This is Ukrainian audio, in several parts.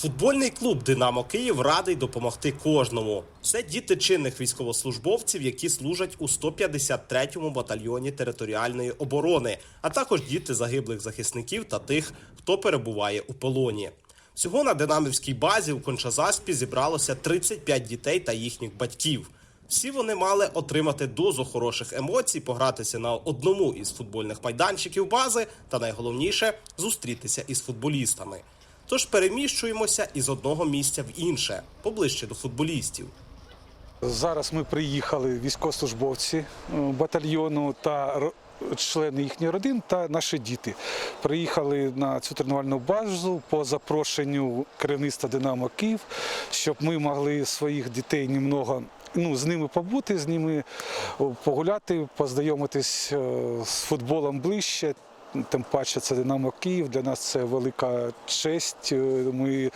Футбольний клуб Динамо Київ радий допомогти кожному. Це діти чинних військовослужбовців, які служать у 153-му батальйоні територіальної оборони, а також діти загиблих захисників та тих, хто перебуває у полоні. Всього на динамівській базі у Кончазаспі зібралося 35 дітей та їхніх батьків. Всі вони мали отримати дозу хороших емоцій, погратися на одному із футбольних майданчиків бази та найголовніше зустрітися із футболістами. Тож переміщуємося із одного місця в інше, поближче до футболістів. Зараз ми приїхали військовослужбовці е, батальйону та члени їхніх родин та наші діти. Приїхали на цю тренувальну базу по запрошенню керівництва Динамо Київ, щоб ми могли своїх дітей немного. Ну, з ними побути, з ними погуляти, познайомитись е, з футболом ближче. Тим паче це Динамо Київ. Для нас це велика честь. Е, Ми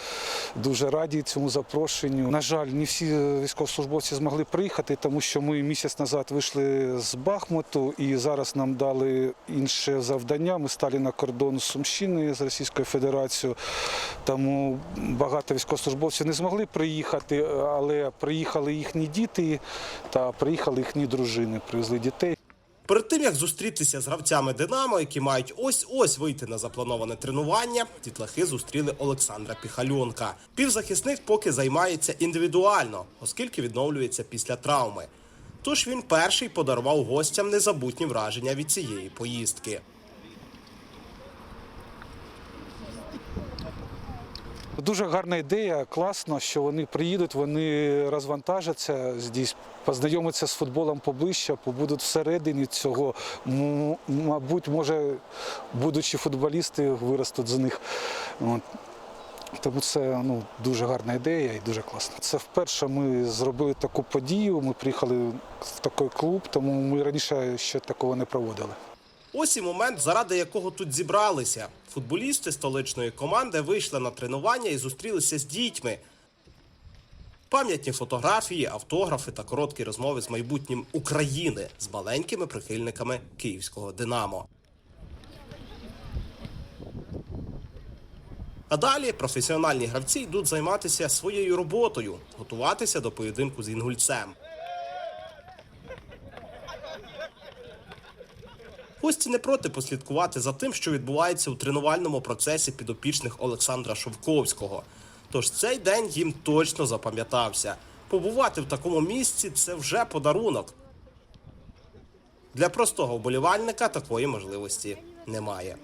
дуже раді цьому запрошенню. На жаль, не всі військовослужбовці змогли приїхати, тому що ми місяць назад вийшли з Бахмуту і зараз нам дали інше завдання. Ми стали на кордон з Сумщини з Російською Федерацією. Тому багато військовослужбовців не змогли приїхати, але приїхали їхні діти та приїхали їхні дружини, привезли дітей. Перед тим як зустрітися з гравцями Динамо, які мають ось-ось вийти на заплановане тренування, дітлахи зустріли Олександра Піхальонка. Півзахисник поки займається індивідуально, оскільки відновлюється після травми. Тож він перший подарував гостям незабутні враження від цієї поїздки. Дуже гарна ідея, класно, що вони приїдуть, вони розвантажаться здесь, познайомляться з футболом поближче, побудуть всередині цього. Мабуть, може, будучи футболісти, виростуть з них. Тому це ну, дуже гарна ідея і дуже класно. Це вперше ми зробили таку подію. Ми приїхали в такий клуб, тому ми раніше ще такого не проводили. Ось і момент, заради якого тут зібралися. Футболісти столичної команди вийшли на тренування і зустрілися з дітьми. Пам'ятні фотографії, автографи та короткі розмови з майбутнім України з маленькими прихильниками київського Динамо. А далі професіональні гравці йдуть займатися своєю роботою, готуватися до поєдинку з інгульцем. Гості не проти послідкувати за тим, що відбувається у тренувальному процесі підопічних Олександра Шовковського. Тож цей день їм точно запам'ятався. Побувати в такому місці це вже подарунок. Для простого вболівальника такої можливості немає.